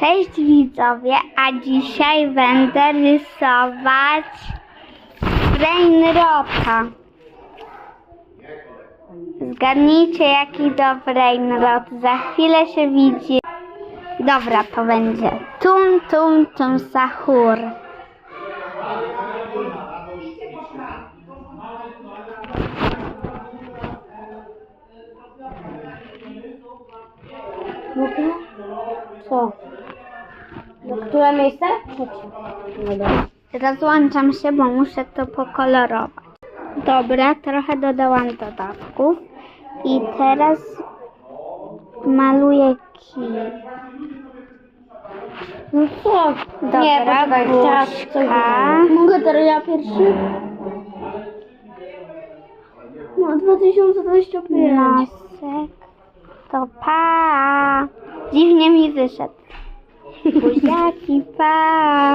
Cześć widzowie, a dzisiaj będę rysować Brainrota. Zgadnijcie jaki to Brainrot, za chwilę się widzi. Dobra, to będzie Tum Tum Tum Sahur. Mogę? Co? No, które miejsce? Rozłączam się, bo muszę to pokolorować. Dobra, trochę dodałam dodatków. I teraz maluję kij. No co? Dobra, nie, poczekaj, teraz coś. Mogę teraz ja pierwszy? No, 2025. Nosek. To pa. Dziwnie mi wyszedł. Buziaki, pa.